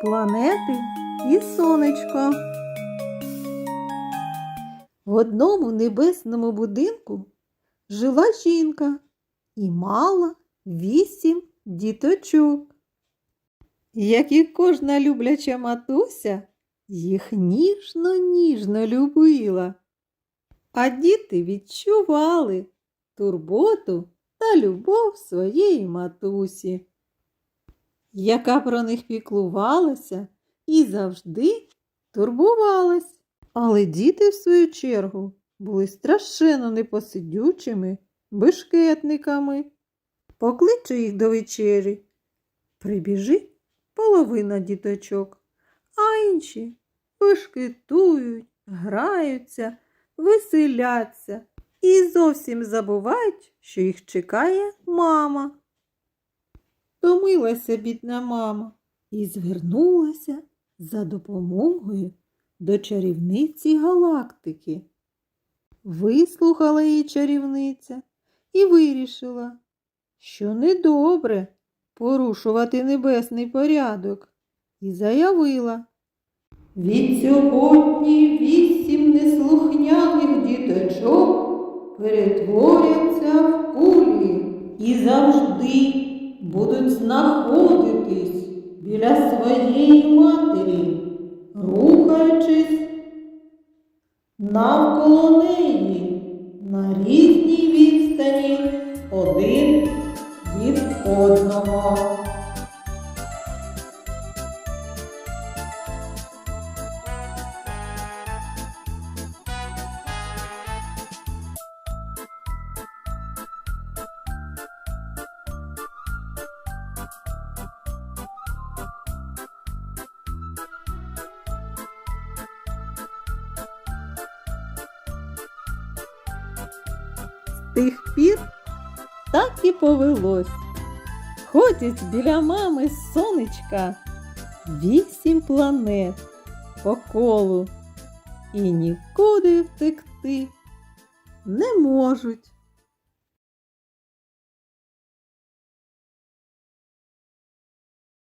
Планети і сонечко. В одному небесному будинку жила жінка і мала вісім діточок. Як і кожна любляча матуся, їх ніжно-ніжно любила. А діти відчували турботу та любов своєї матусі, яка про них піклувалася і завжди турбувалась. Але діти, в свою чергу, були страшенно непосидючими бешкетниками. Покличе їх до вечері. Прибіжить половина діточок, а інші бешкетують, граються, веселяться і зовсім забувають, що їх чекає мама. Томилася бідна мама і звернулася за допомогою до чарівниці галактики. Вислухала її чарівниця і вирішила, що недобре порушувати небесний порядок, і заявила. Від сьогодні вісім неслухняних діточок перетворяться в кулі і завжди будуть знаходитись біля своєї матері, рухаючись навколо неї на різній відстані один від одного. Тих пір так і повелось. Ходять біля мами сонечка вісім планет по колу і нікуди втекти не можуть.